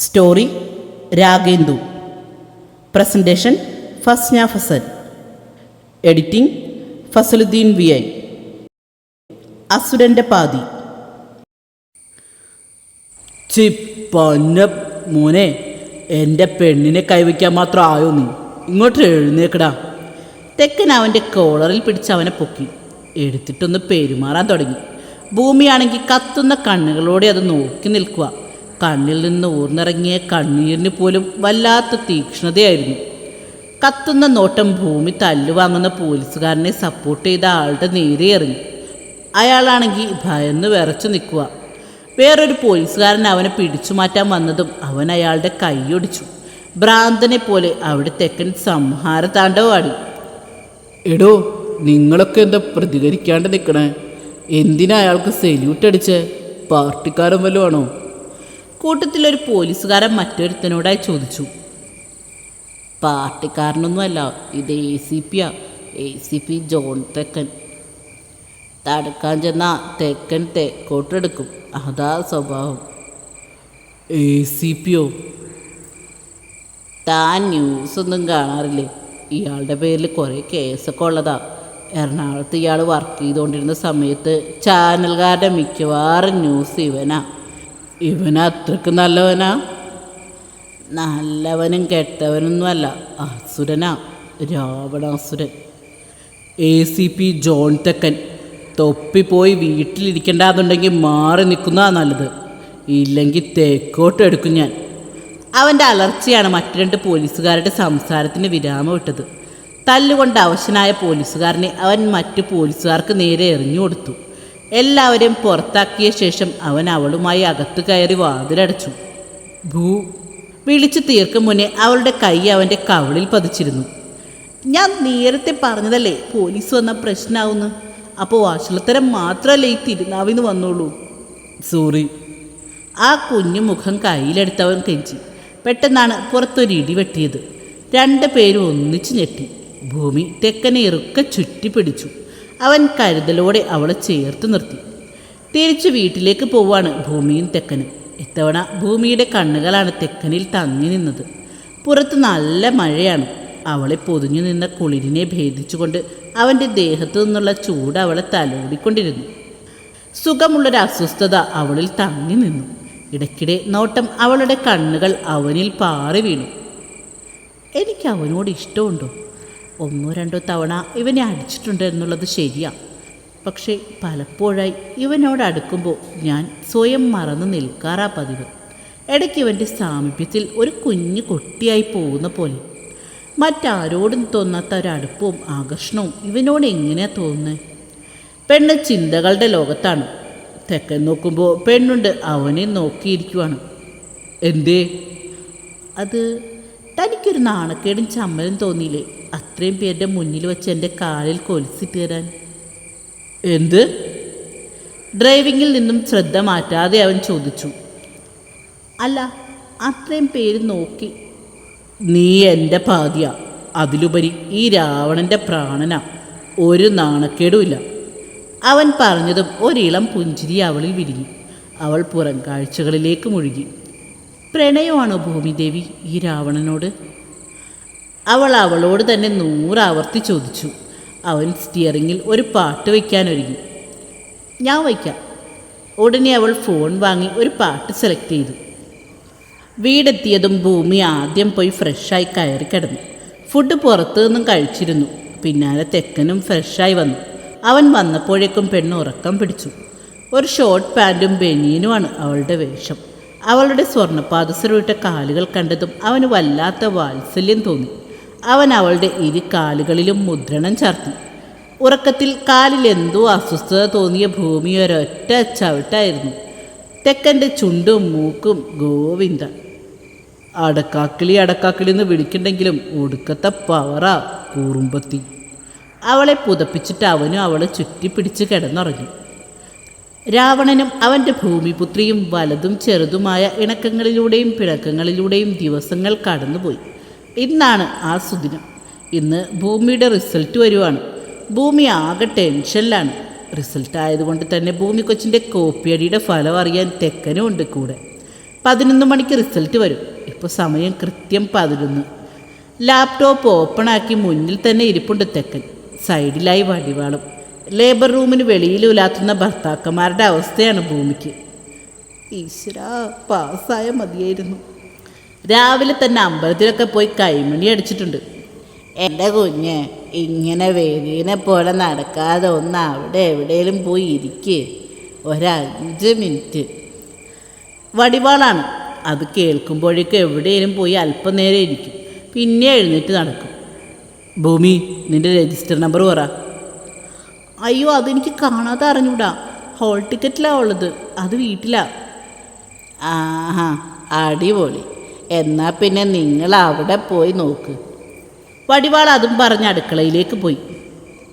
Story Ragendu. Presentation Fasna Fasal. Editing Fasaluddeen V I. അസുരന്റെ പാതി. ചി പന്ന മോനെ എന്റെ പെണ്ണിനെ കൈവയ്ക്കാൻ മാത്രം ആയോ നീ? ഇങ്ങോട്ട് എഴുന്നേക്കടാ. തെക്കൻ അവന്റെ കോളറിൽ പിടിച്ച് അവനെ പൊക്കി. എടുത്തിട്ടൊന്ന് പെരുമാറാൻ തുടങ്ങി. ഭൂമിയാണെങ്കിൽ കത്തുന്ന കണ്ണുകളോടെ അത് നോക്കി നിൽക്കുക. കണ്ണിൽ നിന്ന് ഊർന്നിറങ്ങിയ കണ്ണീരിന് പോലും വല്ലാത്ത തീക്ഷ്ണതയായിരുന്നു. കത്തുന്ന നോട്ടം ഭൂമി തല്ലുവാങ്ങുന്ന പോലീസുകാരനെ സപ്പോർട്ട് ചെയ്ത ആളുടെ നേരെ എറിഞ്ഞു. അയാളാണെങ്കിൽ ഭയന്ന് വിറച്ചു നിൽക്കുക. വേറൊരു പോലീസുകാരൻ അവനെ പിടിച്ചു മാറ്റാൻ വന്നതും അവൻ അയാളുടെ കൈയൊടിച്ചു ഭ്രാന്തനെ പോലെ അവിടെ തെക്കൻ സംഹാര താണ്ഡവാടി എടോ നിങ്ങളൊക്കെ എന്താ പ്രതികരിക്കാണ്ട് നിൽക്കണേ? എന്തിനാ അയാൾക്ക് സെല്യൂട്ട് അടിച്ച്? പാർട്ടിക്കാരൻ വല്ലതും ആണോ? കൂട്ടത്തിലൊരു പോലീസുകാരൻ മറ്റൊരുത്തനോടായി ചോദിച്ചു. പാർട്ടിക്കാരനൊന്നുമല്ല ഇത് A C Piya A C P John Thekkan. തടുക്കാൻ ചെന്ന തെക്കൻ തെക്കോട്ടെടുക്കും. അതാ സ്വഭാവം. എ സി പിയോ താൻ ന്യൂസൊന്നും കാണാറില്ലേ? ഇയാളുടെ പേരിൽ കുറേ കേസൊക്കെ ഉള്ളതാ. എറണാകുളത്ത് ഇയാൾ വർക്ക് ചെയ്തുകൊണ്ടിരുന്ന സമയത്ത് ചാനൽകാരുടെ മിക്കവാറും ന്യൂസ് ഇവനാ. ഇവൻ അത്രയ്ക്ക് നല്ലവനാ? നല്ലവനും കെട്ടവനൊന്നുമല്ല അസുരനാ രാവണാസുരൻ. A C P John Thekkan തൊപ്പി പോയി വീട്ടിലിരിക്കണ്ടെന്നുണ്ടെങ്കിൽ മാറി നിൽക്കുന്നതാ നല്ലത്. ഇല്ലെങ്കിൽ തേക്കോട്ട് എടുക്കും ഞാൻ. അവന്റെ അലർച്ചയാണ് മറ്റു രണ്ട് പോലീസുകാരുടെ സംസാരത്തിന് വിരാമം ഇട്ടത്. തല്ലുകൊണ്ട് അവശനായ പോലീസുകാരനെ അവൻ മറ്റു പോലീസുകാർക്ക് നേരെ എറിഞ്ഞു കൊടുത്തു. എല്ലാവരെയും പുറത്താക്കിയ ശേഷം അവൻ അവളുമായി അകത്ത് കയറി വാതിലടച്ചു. ഭൂ വിളിച്ചു തീർക്കും മുന്നേ അവളുടെ കൈ അവന്റെ കവിളിൽ പതിച്ചിരുന്നു. ഞാൻ നേരത്തെ പറഞ്ഞതല്ലേ പോലീസ് വന്ന പ്രശ്നമാവുന്നു അപ്പോൾ വാശലത്തരം മാത്രമല്ലേ ഈ തിരുനാവിന്ന് വന്നോളൂ സോറി. ആ കുഞ്ഞു മുഖം കയ്യിലെടുത്തവൻ കെഞ്ചി. പെട്ടെന്നാണ് പുറത്തൊരു ഇടി വെട്ടിയത്. രണ്ട് പേരും ഒന്നിച്ചു ഞെട്ടി. ഭൂമി തെക്കനെ ഇറുക്കെ ചുറ്റിപ്പിടിച്ചു. അവൻ കരുതലോടെ അവളെ ചേർത്ത് നിർത്തി. തിരിച്ചു വീട്ടിലേക്ക് പോവാണ് ഭൂമിയും തെക്കനും. ഇത്തവണ ഭൂമിയുടെ കണ്ണുകളാണ് തെക്കനിൽ തങ്ങി നിന്നത്. പുറത്ത് നല്ല മഴയാണ്. അവളെ പൊതിഞ്ഞു നിന്ന കുളിരിനെ ഭേദിച്ചുകൊണ്ട് അവന്റെ ദേഹത്തു നിന്നുള്ള ചൂട് അവളെ തലോടിക്കൊണ്ടിരുന്നു. സുഖമുള്ളൊരു അസ്വസ്ഥത അവളിൽ തങ്ങി നിന്നു. ഇടയ്ക്കിടെ നോട്ടം അവളുടെ കണ്ണുകൾ അവനിൽ പാറി വീണു. എനിക്ക് അവനോട് ഇഷ്ടമുണ്ടോ? ഒന്നോ രണ്ടോ തവണ ഇവനെ അടിച്ചിട്ടുണ്ട് എന്നുള്ളത് ശരിയാണ് പക്ഷേ പലപ്പോഴായി ഇവനോട് അടുക്കുമ്പോൾ ഞാൻ സ്വയം മറന്നു നിൽക്കാറാ പതിവ്. ഇടയ്ക്ക് ഇവന്റെ സാമീപ്യത്തിൽ ഒരു കുഞ്ഞു കുട്ടിയായി പോകുന്ന പോലെ. മറ്റാരോടും തോന്നാത്ത ഒരടുപ്പവും ആകർഷണവും ഇവനോട് എങ്ങനെയാ തോന്നുന്നത് പെണ്ണ് ചിന്തകളുടെ ലോകത്താണ്. തെക്കൻ നോക്കുമ്പോൾ പെണ്ണുണ്ട് അവനെ നോക്കിയിരിക്കുവാണ്. എന്തേ? അത് തനിക്കൊരു നാണക്കേടും ചമ്മലും തോന്നിയില്ലേ? അത്രയും പേരുടെ മുന്നിൽ വെച്ച് എന്റെ കാലിൽ കൊലിച്ചിട്ട് തരാൻ എന്ത്? ഡ്രൈവിങ്ങിൽ നിന്നും ശ്രദ്ധ മാറ്റാതെ അവൻ ചോദിച്ചു. അല്ല അത്രയും പേര് നോക്കി. നീ എന്റെ പാതിയ അതിലുപരി ഈ രാവണന്റെ പ്രാണന. ഒരു നാണക്കേടുമില്ല. അവൻ പറഞ്ഞതും ഒരിളം പുഞ്ചിരി അവളിൽ വിരിഞ്ഞു. അവൾ പുറം കാഴ്ചകളിലേക്ക് മുഴുകി. പ്രണയമാണോ ഭൂമിദേവി ഈ രാവണനോട്. അവൾ അവളോട് തന്നെ നൂറാവർത്തി ചോദിച്ചു. അവൻ സ്റ്റിയറിങ്ങിൽ ഒരു പാട്ട് വയ്ക്കാനൊരുങ്ങി. ഞാൻ വയ്ക്കാം. ഉടനെ അവൾ ഫോൺ വാങ്ങി ഒരു പാട്ട് സെലക്ട് ചെയ്തു. വീടെത്തിയതും ഭൂമി ആദ്യം പോയി ഫ്രഷായി കയറി കിടന്നു. ഫുഡ് പുറത്തു നിന്നും കഴിച്ചിരുന്നു. പിന്നാലെ തെക്കനും ഫ്രഷായി വന്നു. അവൻ വന്നപ്പോഴേക്കും പെണ്ണ് ഉറക്കം പിടിച്ചു. ഒരു ഷോർട്ട് പാന്റും ബനിയനുമാണ് അവളുടെ വേഷം. അവളുടെ സ്വർണപാദസരവിട്ട കാലുകൾ കണ്ടതും അവന് വല്ലാത്ത വാത്സല്യം തോന്നി. അവൻ അവളുടെ ഇരു കാലുകളിലും മുദ്രണം ചാർത്തി. ഉറക്കത്തിൽ കാലിൽ എന്തോ അസ്വസ്ഥത തോന്നിയ ഭൂമി ഒരൊറ്റ ചവിട്ടായിരുന്നു. തെക്കന്റെ ചുണ്ടും മൂക്കും ഗോവിന്ദ. അടക്കാക്കിളി അടക്കാക്കിളി എന്ന് വിളിക്കണ്ടെങ്കിലും ഒടുക്കത്തെ പവറ കൂറുമ്പത്തി. അവളെ പുതപ്പിച്ചിട്ട് അവനും അവളെ ചുറ്റിപ്പിടിച്ച് കിടന്നുറങ്ങി. രാവണനും അവന്റെ ഭൂമിപുത്രിയും വലതും ചെറുതുമായ ഇണക്കങ്ങളിലൂടെയും പിണക്കങ്ങളിലൂടെയും ദിവസങ്ങൾ കടന്നുപോയി. ഇന്നാണ് ആ സുദിനം. ഇന്ന് ഭൂമിയുടെ റിസൾട്ട് വരുവാണ്. ഭൂമി ആകെ ടെൻഷനിലാണ്. റിസൾട്ട് ആയതുകൊണ്ട് തന്നെ ഭൂമി കൊച്ചിന്റെ കോപ്പിയടിയുടെ ഫലം അറിയാൻ തെക്കനും ഉണ്ട് കൂടെ. പതിനൊന്ന് മണിക്ക് റിസൾട്ട് വരും. ഇപ്പോൾ സമയം കൃത്യം പതിനൊന്ന്. ലാപ്ടോപ്പ് ഓപ്പണാക്കി മുന്നിൽ തന്നെ ഇരിപ്പുണ്ട് തെക്കൻ. സൈഡിലായി വടിവാളും. ലേബർ റൂമിന് വെളിയിൽ ഉലാത്തുന്ന ഭർത്താക്കന്മാരുടെ അവസ്ഥയാണ് ഭൂമിക്ക്. ഈശ്വര പാസ്സായ മതിയായിരുന്നു. രാവിലെ തന്നെ അമ്പലത്തിലൊക്കെ പോയി കൈമണി അടിച്ചിട്ടുണ്ട്. എന്റെ കുഞ്ഞ് ഇങ്ങനെ വേദീനെ പോലെ നടക്കാതെ ഒന്ന് അവിടെ എവിടെയെങ്കിലും പോയി ഇരിക്കേ. ഒരഞ്ച് മിനിറ്റ്. വടിവാളാണ്. അത് കേൾക്കുമ്പോഴേക്കും എവിടെയെങ്കിലും പോയി അല്പനേരം ഇരിക്കും. പിന്നെ എഴുന്നേറ്റ് നടക്കും. ഭൂമി നിന്റെ രജിസ്റ്റർ നമ്പർ പറ. അയ്യോ അതെനിക്ക് കാണാതെ അറിഞ്ഞൂടാ. ഹോൾ ടിക്കറ്റിലാണ് ഉള്ളത്. അത് വീട്ടിലാ. ആഹാ അടിപൊളി. എന്നാൽ പിന്നെ നിങ്ങൾ അവിടെ പോയി നോക്ക്. വടിവാൾ അതും പറഞ്ഞ് അടുക്കളയിലേക്ക് പോയി.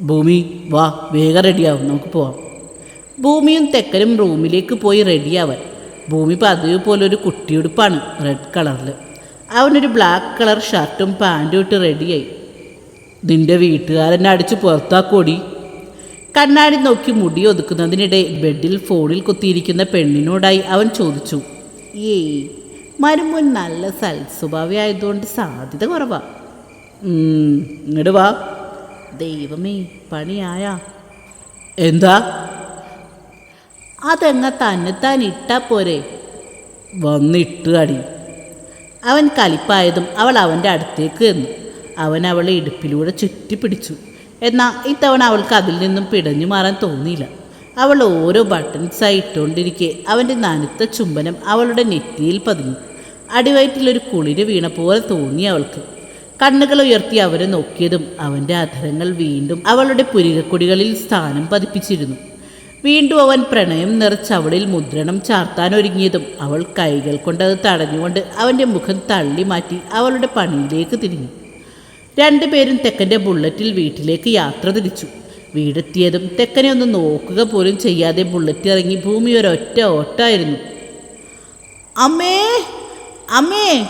ഭൂമി വാ വേഗം റെഡിയാവും. നമുക്ക് പോവാം. ഭൂമിയും തെക്കനും റൂമിലേക്ക് പോയി റെഡിയാവാൻ. ഭൂമി പതിവ് പോലെ ഒരു കുട്ടിയുടുപ്പാണ് റെഡ് കളറിൽ അവനൊരു ബ്ലാക്ക് കളർ ഷർട്ടും പാന്റും ഇട്ട് റെഡിയായി നിന്റെ വീട്ടുകാരനെ അടിച്ച് പുറത്താക്കോടി. കണ്ണാടി നോക്കി മുടി ഒതുക്കുന്നതിനിടെ ബെഡിൽ ഫോണിൽ കുത്തിയിരിക്കുന്ന പെണ്ണിനോടായി അവൻ ചോദിച്ചു ഏയ് മരുമോൻ നല്ല സൽസ്വഭാവിയായതുകൊണ്ട് സാധ്യത കുറവാ. ഇങ്ങോട്ട് ഇങ്ങട് വാ. ദൈവമേ പണിയായ. എന്താ? അതെങ്ങ തന്നെത്താൻ ഇട്ടാ പോരെ. വന്നിട്ട് അടി. അവൻ കലിപ്പായതും അവൾ അവന്റെ അടുത്തേക്ക് എന്നു അവൻ അവളെ ഇടുപ്പിലൂടെ ചുറ്റിപ്പിടിച്ചു. എന്നാൽ ഇത്തവണ അവൾക്ക് അതിൽ നിന്നും പിടഞ്ഞു മാറാൻ തോന്നിയില്ല. അവൾ ഓരോ ബട്ടൺസായി ഇട്ടുകൊണ്ടിരിക്കെ അവന്റെ നനുത്ത ചുംബനം അവളുടെ നെറ്റിയിൽ പതിഞ്ഞു. അടിവയറ്റിലൊരു കുളിര് വീണ പോലെ തോന്നി അവൾക്ക്. കണ്ണുകൾ ഉയർത്തി അവരെ നോക്കിയതും അവന്റെ അധരങ്ങൾ വീണ്ടും അവളുടെ പുരികക്കൊടികളിൽ സ്ഥാനം പതിപ്പിച്ചിരുന്നു. വീണ്ടും അവൻ പ്രണയം നിറച്ച് അവളിൽ മുദ്രണം ചാർത്താനൊരുങ്ങിയതും അവൾ കൈകൾ കൊണ്ടത് തടഞ്ഞുകൊണ്ട് അവന്റെ മുഖം തള്ളി മാറ്റി അവളുടെ പണിയിലേക്ക് തിരിഞ്ഞു. രണ്ടുപേരും തെക്കന്റെ ബുള്ളറ്റിൽ വീട്ടിലേക്ക് യാത്ര തിരിച്ചു. വീടെത്തിയതും തെക്കനെ ഒന്ന് നോക്കുക പോലും ചെയ്യാതെ ബുള്ളറ്റ് ഇറങ്ങി ഭൂമി ഒരൊറ്റ ഓട്ടായിരുന്നു. അമ്മേ അമ്മേ.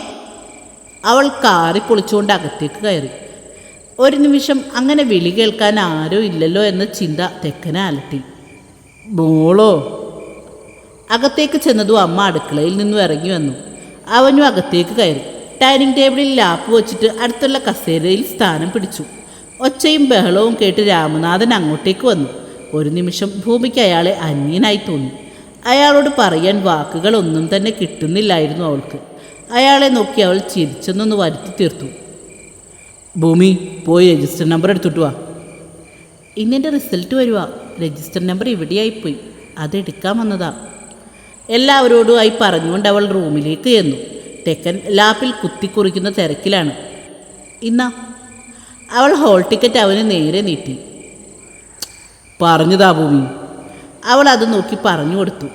അവൾ കാറി പൊളിച്ചുകൊണ്ട് അകത്തേക്ക് കയറി. ഒരു നിമിഷം അങ്ങനെ വിളി കേൾക്കാൻ ആരോ ഇല്ലല്ലോ എന്ന ചിന്ത തെക്കനെ അലട്ടി. മോളോ. അകത്തേക്ക് ചെന്നതും അമ്മ അടുക്കളയിൽ നിന്നും ഇറങ്ങി വന്നു. അവനും അകത്തേക്ക് കയറി. ഡൈനിങ് ടേബിളിൽ ലാപ്പ് വെച്ചിട്ട് അടുത്തുള്ള കസേരയിൽ സ്ഥാനം പിടിച്ചു. ഒച്ചയും ബഹളവും കേട്ട് രാമനാഥൻ അങ്ങോട്ടേക്ക് വന്നു. ഒരു നിമിഷം ഭൂമിക്ക് അയാളെ അന്യനായി തോന്നി. അയാളോട് പറയാൻ വാക്കുകളൊന്നും തന്നെ കിട്ടുന്നില്ലായിരുന്നു അവൾക്ക്. അയാളെ നോക്കി അവൾ ചിരിച്ചെന്നൊന്ന് വരുത്തി തീർത്തു. ഭൂമി പോയി രജിസ്റ്റർ നമ്പർ എടുത്തിട്ട് വാ. ഇന്നെന്റെ റിസൾട്ട് വരുക രജിസ്റ്റർ നമ്പർ ഇവിടെയായിപ്പോയി. അതെടുക്കാൻ വന്നതാ. എല്ലാവരോടുമായി പറഞ്ഞുകൊണ്ട് അവൾ റൂമിലേക്ക് ചെന്നു. തെക്കൻ ലാപ്പിൽ കുത്തിക്കുറിക്കുന്ന തിരക്കിലാണ്. ഇന്നാ അവൾ ഹോൾ ടിക്കറ്റ് അവന് നേരെ നീട്ടി. പറഞ്ഞതാ ഭൂമി. അവൾ അത് നോക്കി പറഞ്ഞു കൊടുത്തു.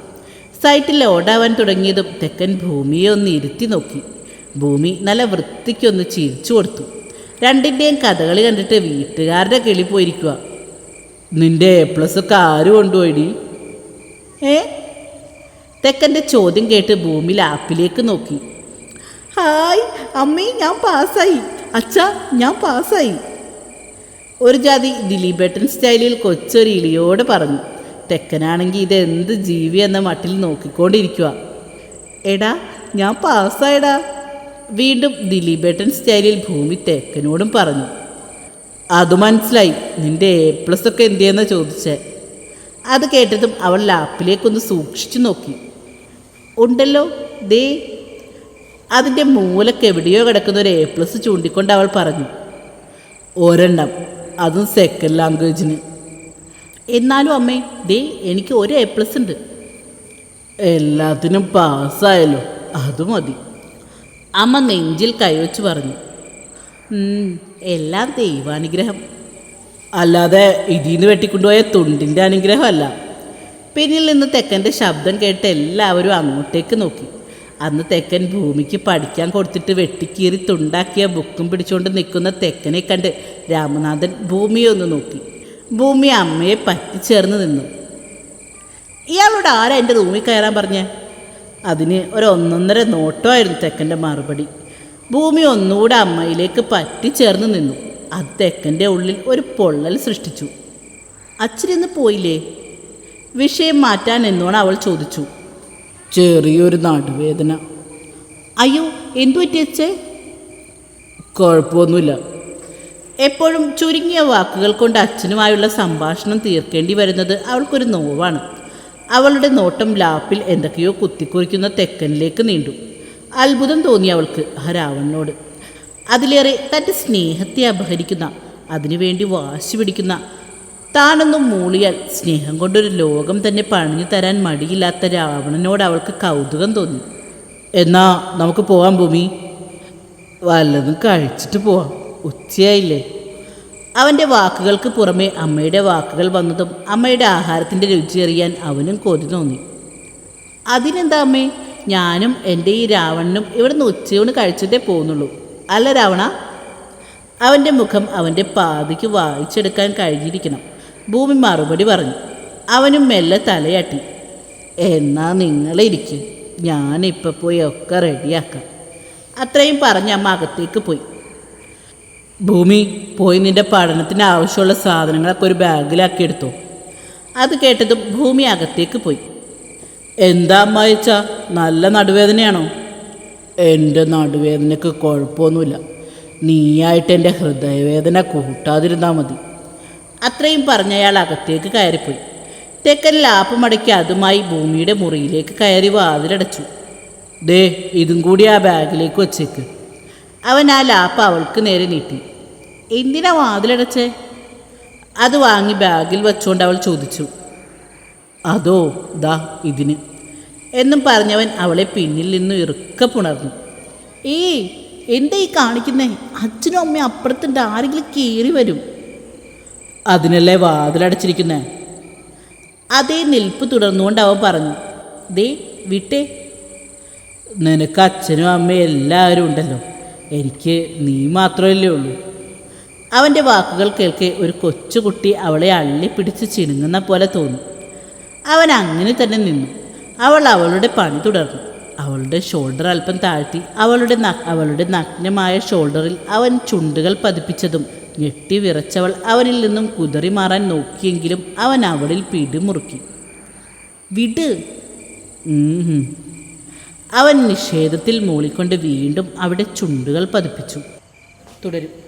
സൈറ്റിൽ ഓടാവാൻ തുടങ്ങിയതും തെക്കൻ ഭൂമിയെ ഒന്ന് ഇരുത്തി നോക്കി. ഭൂമി നല്ല വൃത്തിക്കൊന്ന് ചിരിച്ചു കൊടുത്തു. രണ്ടിന്റെയും കഥകളി കണ്ടിട്ട് വീട്ടുകാരുടെ കിളി പോയിരിക്കുക നിന്റെ എ പ്ലസ് ഒക്കെ ആര് കൊണ്ടുപോയിടി? ഏ? തെക്കന്റെ ചോദ്യം കേട്ട് ഭൂമി ലാപ്പിലേക്ക് നോക്കി. ഹായ് അമ്മേ ഞാൻ പാസ്സായി. അച്ഛാ ഞാൻ പാസ്സായി. ഒരു ജാതി ദിലീപേട്ടൻ സ്റ്റൈലിൽ കൊച്ചൊരു ഇളിയോട് പറഞ്ഞു തെക്കനാണെങ്കിൽ ഇത് എന്ത് ജീവി എന്ന മട്ടിൽ നോക്കിക്കൊണ്ടിരിക്കുക എടാ ഞാൻ പാസ്സായടാ. വീണ്ടും ദിലീപേട്ടൻ സ്റ്റൈലിൽ ഭൂമി തെക്കനോടും പറഞ്ഞു അത് മനസ്സിലായി നിന്റെ എ പ്ലസ് ഒക്കെ എന്തിയെന്ന് ചോദിച്ചേ. അത് കേട്ടതും അവൾ ലാപ്പിലേക്കൊന്ന് സൂക്ഷിച്ചു നോക്കി. ഉണ്ടല്ലോ ദേ അതിന്റെ മൂലക്ക് എവിടെയോ കിടക്കുന്ന ഒരു എ പ്ലസ് ചൂണ്ടിക്കൊണ്ട് അവൾ പറഞ്ഞു ഒരെണ്ണം അതും സെക്കൻഡ് ലാംഗ്വേജിന് എന്നാലും അമ്മേ ദേ എനിക്ക് ഒരു എ പ്ലസ് ഉണ്ട്. എല്ലാത്തിനും പാസ്സായല്ലോ അത് മതി. അമ്മ നെഞ്ചിൽ കൈവച്ച് പറഞ്ഞു എല്ലാം ദൈവാനുഗ്രഹം. അല്ലാതെ ഇതിൽ നിന്ന് വെട്ടിക്കൊണ്ടുപോയ തുണ്ടിന്റെ അനുഗ്രഹമല്ല. പിന്നിൽ നിന്ന് തെക്കന്റെ ശബ്ദം കേട്ട് എല്ലാവരും അങ്ങോട്ടേക്ക് നോക്കി. അന്ന് തെക്കൻ ഭൂമിക്ക് പഠിക്കാൻ കൊടുത്തിട്ട് വെട്ടിക്കീറി തുണ്ടാക്കിയ ബുക്കും പിടിച്ചുകൊണ്ട് നിൽക്കുന്ന തെക്കനെ കണ്ട് രാമനാഥൻ ഭൂമിയെ ഒന്ന് നോക്കി. ഭൂമി അമ്മയെ പറ്റിച്ചേർന്ന് നിന്നു. ഇയാളോട് ആരാ എന്റെ റൂമിൽ കയറാൻ പറഞ്ഞേ? അതിന് ഒരു ഒന്നൊന്നര നോട്ടമായിരുന്നു തെക്കന്റെ മറുപടി. ഭൂമി ഒന്നുകൂടെ അമ്മയിലേക്ക് പറ്റിച്ചേർന്ന് നിന്നു. അത് തെക്കന്റെ ഉള്ളിൽ ഒരു പൊള്ളൽ സൃഷ്ടിച്ചു. അച്ഛനിന്ന് പോയില്ലേ? വിഷയം മാറ്റാൻ എന്നോണം അവൾ ചോദിച്ചു. ചെറിയൊരു നടുവേദന. അയ്യോ എന്തു പറ്റിയച്ചേ കുഴപ്പമൊന്നുമില്ല. എപ്പോഴും ചുരുങ്ങിയ വാക്കുകൾ കൊണ്ട് അച്ഛനുമായുള്ള സംഭാഷണം തീർക്കേണ്ടി വരുന്നത് അവൾക്കൊരു നോവാണ്. അവളുടെ നോട്ടം ലാപ്പിൽ എന്തൊക്കെയോ കുത്തിക്കുറിക്കുന്ന തെക്കനിലേക്ക് നീണ്ടു. അത്ഭുതം തോന്നി അവൾക്ക് ആ രാവണനോട്. അതിലേറെ തന്റെ സ്നേഹത്തെ അപഹരിക്കുന്ന അതിനുവേണ്ടി വാശി പിടിക്കുന്ന താനൊന്നും മൂളിയാൽ സ്നേഹം കൊണ്ടൊരു ലോകം തന്നെ പണിഞ്ഞു തരാൻ മടിയില്ലാത്ത രാവണനോട് അവൾക്ക് കൗതുകം തോന്നി. എന്നാ നമുക്ക് പോവാം ഭൂമി. വല്ലതും കഴിച്ചിട്ട് പോവാം. ഉച്ചയായില്ലേ? അവന്റെ വാക്കുകൾക്ക് പുറമെ അമ്മയുടെ വാക്കുകൾ വന്നതും അമ്മയുടെ ആഹാരത്തിന്റെ രുചി അറിയാൻ അവനും കൊതി തോന്നി. അതിനെന്താ അമ്മേ? ഞാനും എന്റെ ഈ രാവണനും ഇവിടുന്ന് ഉച്ചയൂണ് കഴിച്ചിട്ടേ പോകുന്നുള്ളൂ. അല്ല രാവണ? അവന്റെ മുഖം അവന്റെ പാതിക്ക് വായിച്ചെടുക്കാൻ കഴിഞ്ഞിരിക്കണം. ഭൂമി മറുപടി പറഞ്ഞു അവനും മെല്ലെ തലയാട്ടി. എന്നാ നിങ്ങളിരിക്കും ഞാനിപ്പോൾ പോയി ഒക്കെ റെഡിയാക്കാം. അത്രയും പറഞ്ഞ് അമ്മ അകത്തേക്ക് പോയി. ഭൂമി പോയി നിന്റെ പഠനത്തിന് ആവശ്യമുള്ള സാധനങ്ങളൊക്കെ ഒരു ബാഗിലാക്കി എടുത്തു. അത് കേട്ടതും ഭൂമി അകത്തേക്ക് പോയി. എന്താ അമ്മ അമ്മായിച്ച നല്ല നടുവേദനയാണോ? എന്റെ നടുവേദനയ്ക്ക് കുഴപ്പമൊന്നുമില്ല. നീയായിട്ട് എന്റെ ഹൃദയവേദന കൂട്ടാതിരുന്നാൽ മതി. അത്രയും പറഞ്ഞ അയാൾ അകത്തേക്ക് കയറിപ്പോയി. തെക്കൻ ലാപ്പ് മടക്കി അതുമായി ഭൂമിയുടെ മുറിയിലേക്ക് കയറി വാതിലടച്ചു. ദേ ഇതും കൂടി ആ ബാഗിലേക്ക് വച്ചേക്ക്. അവൻ ആ ലാപ്പ് അവൾക്ക് നേരെ നീട്ടി. എന്തിനാ വാതിലടച്ചേ? അത് വാങ്ങി ബാഗിൽ വെച്ചുകൊണ്ട് അവൾ ചോദിച്ചു. അതോ ദാ ഇതിന്. എന്നും പറഞ്ഞവൻ അവളെ പിന്നിൽ നിന്ന് ഇറുക്ക പുണർന്നു. ഏയ് എന്താ ഈ കാണിക്കുന്നേ? അച്ഛനും അമ്മയും അപ്പുറത്തുണ്ട് ആരെങ്കിലും കയറി വരും. അതിനല്ലേ വാതിലടച്ചിരിക്കുന്നേ? അതേ നിൽപ്പ് തുടർന്നുകൊണ്ട് അവൻ പറഞ്ഞു ദേ വിട്ടേ. നിനക്ക് അച്ഛനും അമ്മയും എല്ലാവരും ഉണ്ടല്ലോ. എനിക്ക് നീ മാത്രമല്ലേ ഉള്ളൂ. അവന്റെ വാക്കുകൾ കേൾക്കെ ഒരു കൊച്ചുകുട്ടി അവളെ അള്ളിപ്പിടിച്ച് ചിണുങ്ങുന്ന പോലെ തോന്നി. അവൻ അങ്ങനെ തന്നെ നിന്നു. അവൾ അവളുടെ പണി തുടർന്നു. അവളുടെ ഷോൾഡർ അല്പം താഴ്ത്തി അവളുടെ അവളുടെ നഗ്നമായ ഷോൾഡറിൽ അവൻ ചുണ്ടുകൾ പതിപ്പിച്ചതും ഞെട്ടി വിറച്ചവൾ അവനിൽ നിന്നും കുതറി മാറാൻ നോക്കിയെങ്കിലും അവൻ അവളിൽ പിടിമുറുക്കി വിട്. അവൻ നിഷേധത്തിൽ മൂളിക്കൊണ്ട് വീണ്ടും അവിടെ ചുണ്ടുകൾ പതിപ്പിച്ചു. തുടരും.